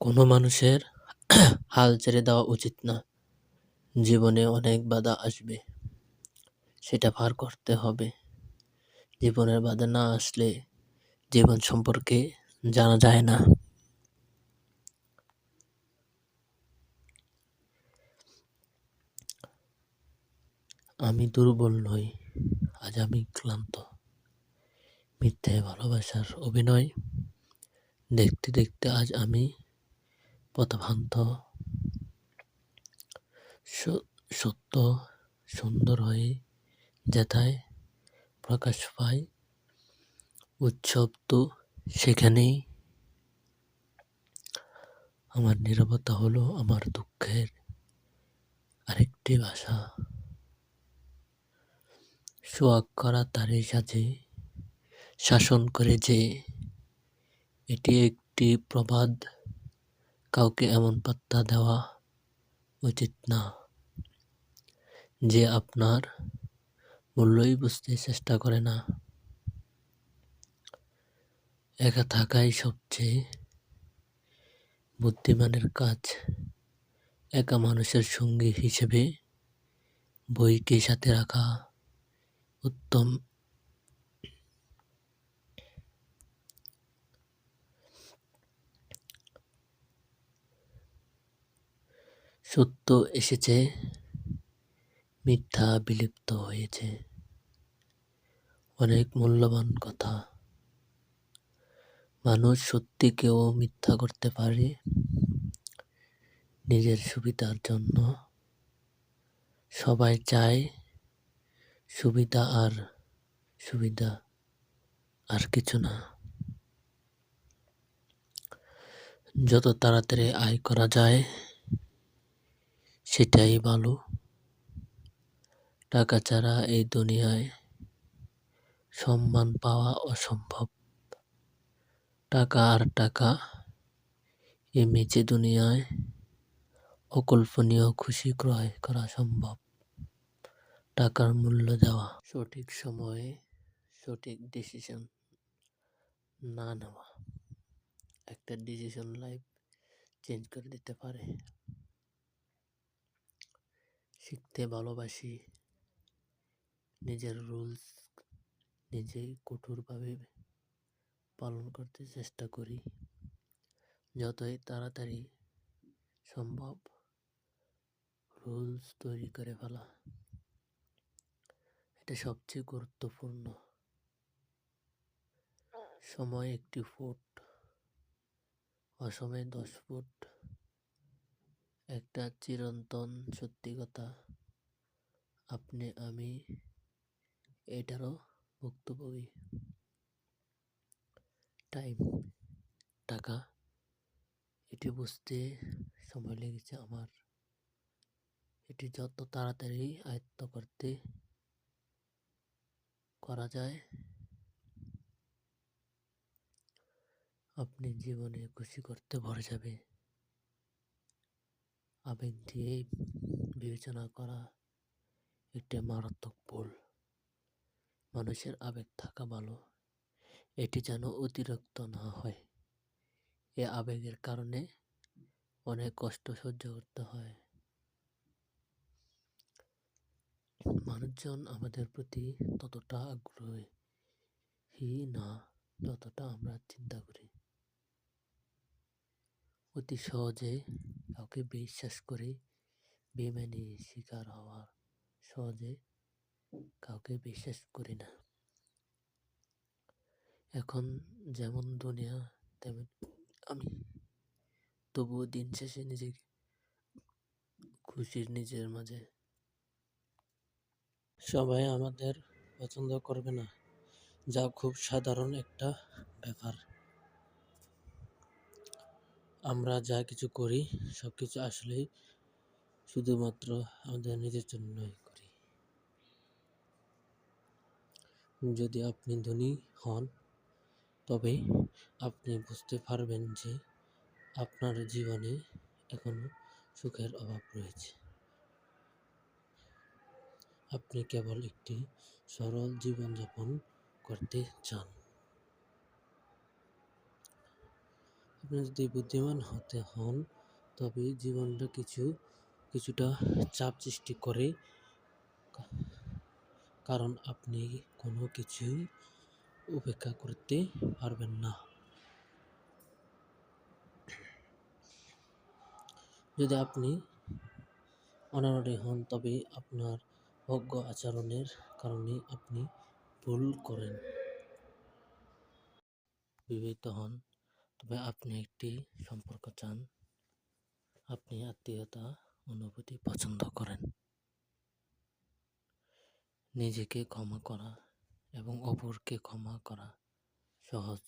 কোনো মানুষের হাল ছেড়ে দেওয়া উচিত না। জীবনে অনেক বাধা আসবে। সেটা পার করতে হবে। জীবনের বাধা না আসলে জীবন সম্পর্কে জানা যায় না। আমি দুর্বল নই, আজ আমি ক্লান্ত। মিথ্যে ভালোবাসার অভিনয় দেখতে দেখতে আজ আমি পথভ্রান্ত। সত্য সুন্দর হয়ে যেথায় প্রকাশ পায়, উৎসব তো সেখানেই। আমার নীরবতা হলো আমার দুঃখের আরেকটি ভাষা। সোহাগ করা তারই সাথে শাসন করে যে, এটি একটি প্রবাদ, কাউকে এমন পাত্তা দেওয়া উচিত না, যে আপনার মূল্যই বুঝতে চেষ্টা করে না। একা থাকাই সবচেয়ে বুদ্ধিমানের কাজ। একা মানুষের সঙ্গী হিসেবে বইকে সাথে রাখা উত্তম। সত্য এসেছে, মিথ্যা বিলুপ্ত হয়েছে। অনেক মূল্যবান কথা। মানুষ সত্যিকেও মিথ্যা করতে পারে নিজের সুবিধার জন্য। সবাই চায় সুবিধা আর সুবিধা, আর কিছু না। যত তাড়াতাড়ি আয় করা যায় সেটাই ভালো। টাকা ছাড়া এই দুনিয়ায় সম্মান পাওয়া অসম্ভব। টাকা আর টাকা, এ মেচে দুনিয়ায় অকল্পনীয় খুশি ক্রয় করা সম্ভব। টাকার মূল্য দেওয়া। সঠিক সময়ে সঠিক ডিসিশন না নেওয়া একটা ডিসিশন লাইফ চেঞ্জ করে দিতে পারে। শিখতে ভালোবাসি, নিজের রুলস নিজেই কঠোরভাবে পালন করতে চেষ্টা করি। যতই তাড়াতাড়ি সম্ভব রুলস তৈরি করে ফেলা, এটা সবচেয়ে গুরুত্বপূর্ণ। সময় একটি ফুট, অসময়ে দশ ফুট। একটা চিরন্তন সত্যি কথা, আপনি আমি এটারও ভুক্তভোগী। টাইম, টাকা, এটি বুঝতে সময় লেগেছে আমার। এটি যত তাড়াতাড়ি আয়ত্ত করতে করা যায়, আপনি জীবনে খুশি করতে ভরে যাবে। আবেগ দিয়ে বিবেচনা করা একটি মারাত্মক ভুল। মানুষের আবেগ থাকা ভালো, এটি যেন অতিরিক্ত না হয়। এ আবেগের কারণে অনেক কষ্ট সহ্য করতে হয়। মানুষজন আমাদের প্রতি ততটা আগ্রহী না যতটা আমরা চিন্তা করি। অতি সহজে কাউকে বিশ্বাস করে বেইমানির শিকার হওয়া সহজে কাউকে বিশ্বাস করি না। এখন যেমন দুনিয়া তেমন আমি। তবুও দিন শেষে নিজেকে খুশির নিজের মাঝে। সবাই আমাদের পছন্দ করবে না, যা খুব সাধারণ একটা ব্যাপার। আমরা যা কিছু করি সব কিছু আসলেই শুধুমাত্র আমাদের নিজের জন্যই করি। যদি আপনি ধনী হন, তবে আপনি বুঝতে পারবেন যে আপনার জীবনে এখনও সুখের অভাব রয়েছে। আপনি কেবল একটি সরল জীবনযাপন করতে চান। আপনি যদি বুদ্ধিমান হতে হন, তবে জীবনটা কিছু, কিছুটা চাপ সৃষ্টি করে। কারণ আপনি কোনো কিছুই উপেক্ষা করতে পারবেন না। যদি আপনি অনারডি হন, তবে আপনার অজ্ঞ আচরণের কারণে আপনি ভুল করেন। বিবাহিত হন। তবে আপনি একটি সম্পর্ক চান, আপনি আত্মীয়তা, অনুভূতি পছন্দ করেন। নিজেকে ক্ষমা করা এবং অপরকে ক্ষমা করা সহজ,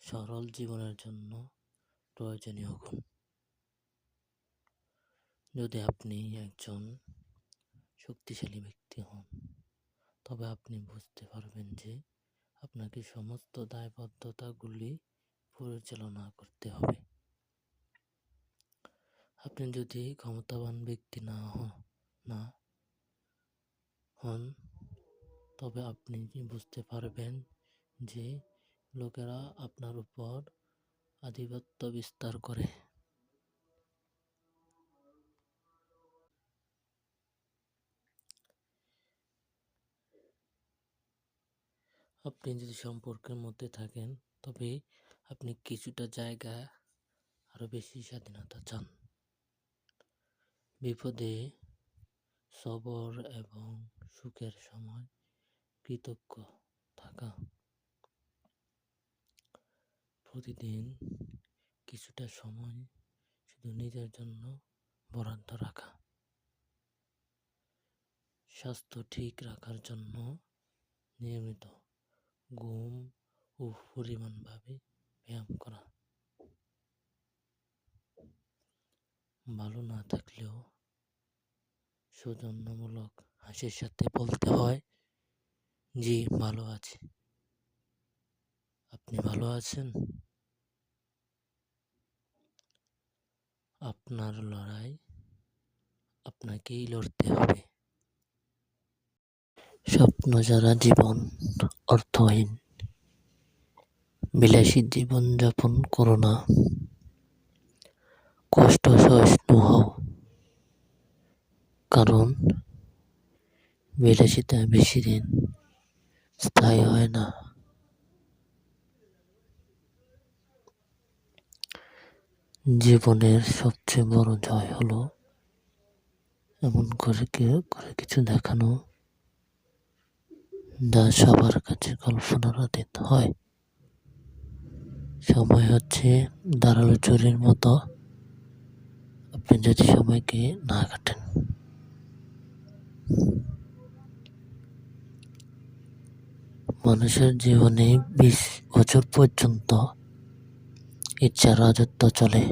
সরল জীবনের জন্য প্রয়োজনীয় গুণ। যদি আপনি একজন শক্তিশালী ব্যক্তি হন, তবে আপনি বুঝতে পারবেন যে আপনাকে সমস্ত দায়বদ্ধতাগুলি পরিচালনা করতে হবে। আপনি যদি ক্ষমতাবান ব্যক্তি না হন না হন, তবে আপনি বুঝতে পারবেন যে লোকেরা আপনার উপর আধিপত্য বিস্তার করে? আপনি যদি সম্পর্কের মধ্যে থাকেন, তবে আপনি কিছুটা জায়গা আরও বেশি স্বাধীনতা চান। বিপদে সবর এবং সুখের সময় কৃতজ্ঞ থাকা। প্রতিদিন কিছুটা সময় শুধু নিজের জন্য বরাদ্দ রাখা। স্বাস্থ্য ঠিক রাখার জন্য নিয়মিত ঘুম ও পরিমাণভাবে ব্যায়াম করা। ভালো না থাকলেও সৌজন্যমূলক হাসির সাথে বলতে হয় জি ভালো আছি। আপনি ভালো আছেন? আপনার লড়াই আপনাকেই লড়তে হবে। স্বপ্ন যারা জীবন অর্থহীন বিলাসী জীবনযাপন করো না। কষ্ট সহিষ্ণু হও কারণ বিলাসিতা বেশি দিন স্থায়ী হয় না। জীবনের সবচেয়ে বড় জয় হলো এমন করে করে কিছু দেখানো, যা সবার কাছে কল্পনার অতীত হয়। সময় হচ্ছে দাঁড়াল চুরির মতো। আপনি যদি সময়কে না কাটেন। মানুষের জীবনে বিশ বছর পর্যন্ত ইচ্ছা রাজত্ব চলে।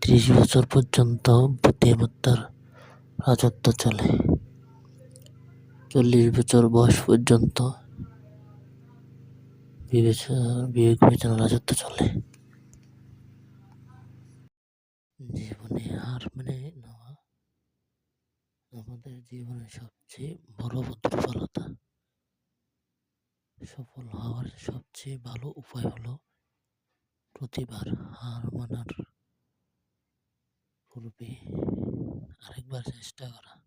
ত্রিশ বছর পর্যন্ত বুদ্ধিমত্তার রাজত্ব চলে। চল্লিশ বছর বয়স পর্যন্ত বিবেক বিবেচনা রাজত্ব চলে। জীবনে হার মেনে নেওয়া আমাদের জীবনের সবচেয়ে বড় দুর্বলতা সফল হওয়ার সবচেয়ে ভালো উপায় হলো প্রতিবার হার মানার পূর্বে আরেকবার চেষ্টা করা।